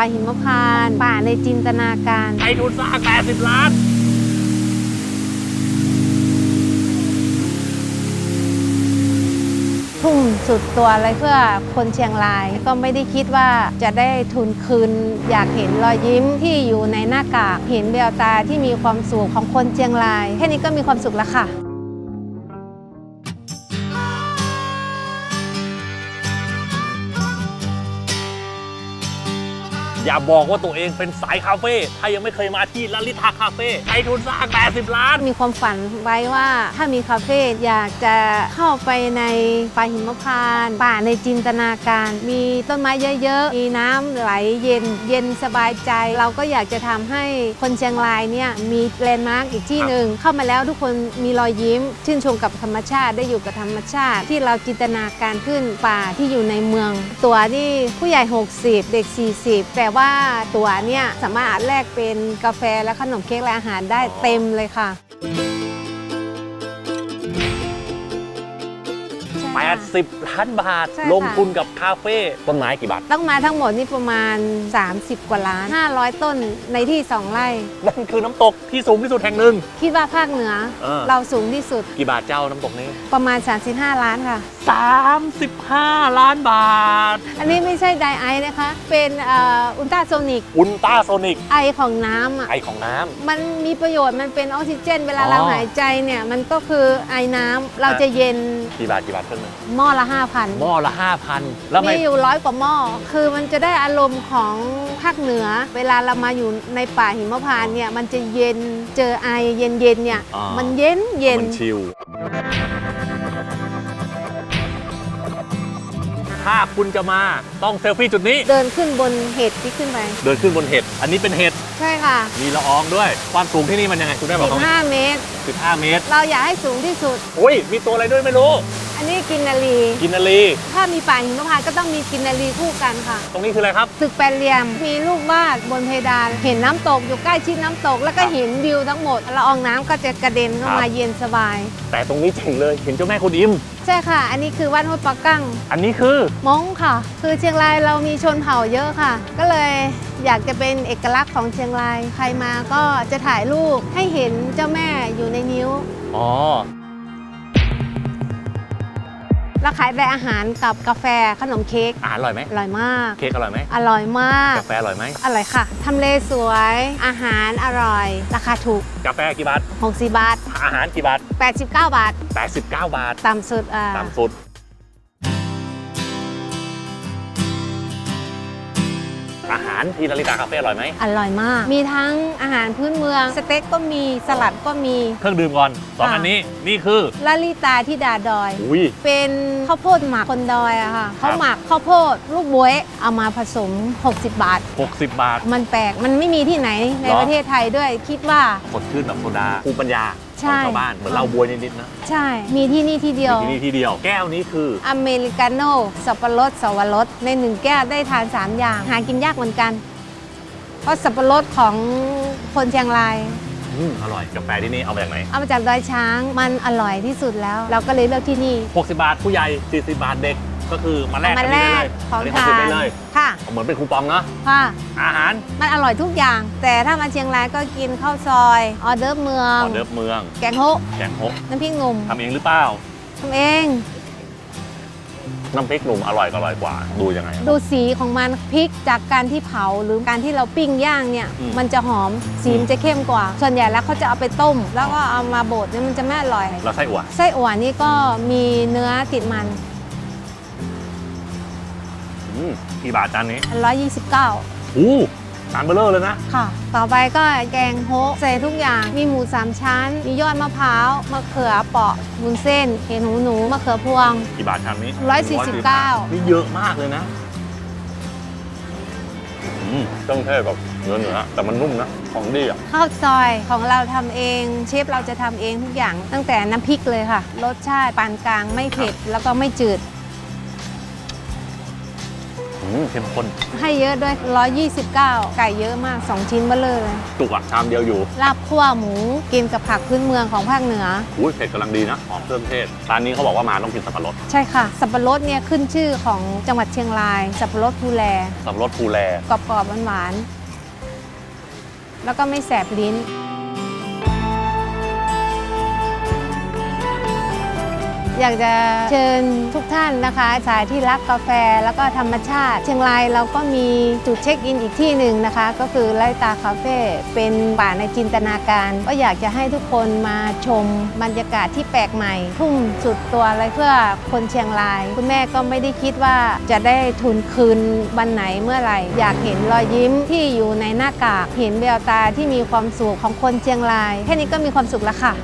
ป่าหิมพานต์ป่าในจินตนาการไอ้ทุนสร้าง 80 ล้าน ทุ่มสุดตัวเลยเพื่อคนเชียงราย ก็ไม่ได้คิดว่าจะได้ทุนคืน อยากเห็นรอยยิ้มที่อยู่ในหน้ากาก เห็นแววตาที่มีความสุขของคนเชียงราย แค่นี้ก็มีความสุขแล้วค่ะ อย่าบอกว่าตัวเองเป็นสายคาเฟ่ถ้ายังไม่เคยมาที่ลลิทาคาเฟ่ไอ้ทุนสร้าง 80 ล้าน มีความฝันไว้ว่าถ้ามีคาเฟ่อยากจะเข้าไปในป่าหิมพานต์ป่าในจินตนาการ มีต้นไม้เยอะๆ มีน้ำไหลเย็น เย็นสบายใจ เราก็อยากจะทำให้คนเชียงรายเนี่ยมีแลนด์มาร์กอีกที่หนึ่งเข้ามาแล้วทุกคนมีรอยยิ้ม ชื่นชมกับธรรมชาติได้อยู่กับธรรมชาติ ที่เราจินตนาการขึ้นป่าที่อยู่ในเมือง ตัวนี่ผู้ใหญ่ 60 เด็ก 40 แต่ว่าว่าตัวเนี่ยสามารถแลกเป็นกาแฟและขนมเค้กและอาหารได้เต็มเลยค่ะ 80 ล้านบาท ใช่ค่ะ ลงทุนกับคาเฟ่ต้นไม้กี่บาท ต้องมาทั้งหมดนี่ประมาณ 30 กว่าล้าน 500 ต้นในที่ 2 ไร่ นั่นคือน้ำตกที่สูงที่สุดแห่งหนึ่ง คิดว่าภาคเหนือ เออ เราสูงที่สุดกี่บาทเจ้าน้ำตกนี้ ประมาณ 35 ล้านค่ะ 35 ล้านบาท อันนี้ไม่ใช่ไดไอซ์นะคะ เป็นเอ่ออุลตราโซนิกอุลตราโซนิกไอของน้ำอะไอของน้ำ มันมีประโยชน์มันเป็นออกซิเจน เวลาอ๋อเราหายใจเนี่ย มันก็คือไอน้ำเราจะเย็น กี่บาทกี่บาทเครื่องหนึงหม้อละห5,000ม้อละ 5,000 แล้วไม่มีอยู่ร้อยกว่าหม้อ คือมันจะได้อารมณ์ของภาคเหนือ เวลาเรามาอยู่ในป่าหิมพานต์เนี่ยมันจะเย็นเจอไอเย็นเย็นๆเนี่ยอ่ามั มันเย็นเย็น มันชิลถ้าคุณจะมาต้องเซลฟี่จุดนี้ เดินขึ้นบนเห็ดที่ขึ้นไป เดินขึ้นบนเห็ด อันนี้เป็นเห็ด ใช่ค่ะ มีละอองด้วย ความสูงที่นี่มันยังไง คุณแม่บอกเขาไหม15 เมตร 15 เมตร เราอยากให้สูงที่สุด อุ้ย มีตัวอะไรด้วยไม่รู้ อันนี้กินนารีกินนารีถ้ามีป่าหิมพานต์ก็ต้องมีกินนารีคู่กันค่ะ ตรงนี้คืออะไรครับ ตึกแปดเหลี่ยมมีลูกวาดบนเพดาน เห็นน้ำตกอยู่ใกล้ชิดน้ำตก แล้วก็ครับเห็นวิวทั้งหมดละอองน้ำก็จะกระเด็นเข้าครัมาบเย็นสบาย แต่ตรงนี้เจ๋งเลยเห็นเจ้าแม่คุณอิม ใช่ค่ะ อันนี้คือวัดห้วยปะกั้งอันนี้คือ ม้งค่ะ คือเชียงรายเรามีชนเผ่าเยอะค่ะ ก็เลยอยากจะเป็นเอกลักษณ์ของเชียงรายใครมาก็จะถ่ายรูปให้เห็นเจ้าแม่อยู่ในนิ้ว อ๋อ แล้วขายแต่อาหารกับกาแฟขนมเค้กอาหารอร่อยไหมอร่อยมาก เค้กอร่อยไหมอร่อยมาก กาแฟอร่อยไหมอร่อยค่ะทำเลสวย อาหารอร่อย ราคาถูกกาแฟกี่บาท60บาท อาหารกี่บาท89 บาท 89 บาทต่ำสุดอ่าต่ำสุด อาหารที่นาริตาคาเฟ่อร่อยไหมอร่อยมาก มีทั้งอาหารพื้นเมือง สเต็กก็มีสลัดก็มี เครื่องดื่มก่อนสองค่ะ อันนี้นี่คือ ลาลิตาที่ดาดอย อุ้ย เป็นข้าวโพดหมักคนดอยอะค่ะครัเขาบหมักข้าวโพดลูกบวยเอามาผสม 60 บาท 60 บาท มันแปลกมันไม่มีที่ไหนในเหรอ ประเทศไทยด้วยคิดว่า สดชื่นแบบโซดาภูมิปัญญา ขใช่องชาวบ้าน เหมือนเราบวยนิดๆนะใช่ มีที่นี่ที่เดียวมีที่นี่ที่เดียว แก้วนี้คือ อเมริกาโน่สับปะรดสวรสในหนึ่งแก้วได้ทาน 3 อย่าง หากินยากเหมือนกัน เพราะสับปะรดของคนเชียงราย อืมอร่อย กาแฟที่นี่เอามาจากไหน เอามาจากดอยช้างมันอร่อยที่สุดแล้ว เราก็เลยเลือกที่นี่ 60 บาทผู้ใหญ่ 40 บาทเด็ก ก็คือมาแลกมากันแลนี่ได้กเลยของนนี้ทา60นได้เลย ค่ะเหมือนเป็นคูปองเนาะค่ะ อาหารมันอร่อยทุกอย่าง แต่ถ้ามาเชียงรายก็กินข้าวซอยออเดิร์ฟเมืองออเดิร์ฟเมืองแกงโฮะแกงฮกน้ำพริกหนุ่มทำเองหรือเปล่าทำเอง น้ำพริกหนุ่มอร่อยก็อร่อยกว่า ดูยังไงดูสีของมันพริกจากการที่เผาหรือการที่เราปิ้งย่างเนี่ย อืม มันจะหอมสีมันจะเข้มกว่า ส่วนใหญ่แล้วเขาจะเอาไปต้ม แล้วก็เอามาบดเนี่ยมันจะไม่อร่อย แล้วไส้อั่วไส้อั่วนี่ก็มีเนื้อติดมันอืม กี่บาทจานนี้129อู้จานเบลเลอร์เลยนะ ค่ะ ต่อไปก็แกงโฮะใส่ทุกอย่าง มีหมูสามชั้น มียอดมะพร้าว มะเขือเปราะวุ้นเส้น เห็ดหูหนู มะเขือพวง กี่บาทชามนี้149นี่เยอะมากเลยนะอืมเครื่องเทศแบบเนื้อเนื้อแต่มันนุ่มนะ ของดีอะ ข้าวซอยของเราทำเอง เชฟเราจะทำเองทุกอย่าง ตั้งแต่น้ำพริกเลยค่ะ รสชาติปานกลางไม่เผ็ดแล้วก็ไม่จืดอือืม เข้มข้นให้เยอะด้วย 129 ไก่เยอะมาก 2 ชิ้นเบลเลยจุกอะชามเดียวอยู่ลาบคั่วหมูกินกับผักพื้นเมืองของภาคเหนือ อุ้ยเผ็ดกำลังดีนะหอมเครื่องเทศร้านนี้เขาบอกว่ามาต้องกินสับปะรดใช่ค่ะ สับปะรดเนี่ยขึ้นชื่อของจังหวัดเชียงราย สับปะรดภูแลสับปะรดภูแลกรอบๆหวานๆแล้วก็ไม่แสบลิ้น อยากจะเชิญทุกท่านนะคะสายที่รักกาแฟแล้วก็ธรรมชาติ เชียงรายเราก็มีจุดเช็คอินอีกที่หนึ่งนะคะ ก็คือไร่ตาคาเฟ่เป็นป่าในจินตนาการ ก็อยากจะให้ทุกคนมาชมบรรยากาศที่แปลกใหม่ ทุ่มสุดตัวอะไรเพื่อคนเชียงราย คุณแม่ก็ไม่ได้คิดว่าจะได้ทุนคืนวันไหนเมื่อไหร่ อยากเห็นรอยยิ้มที่อยู่ในหน้ากากเห็นแววตาที่มีความสุขของคนเชียงราย แค่นี้ก็มีความสุขแล้วค่ะ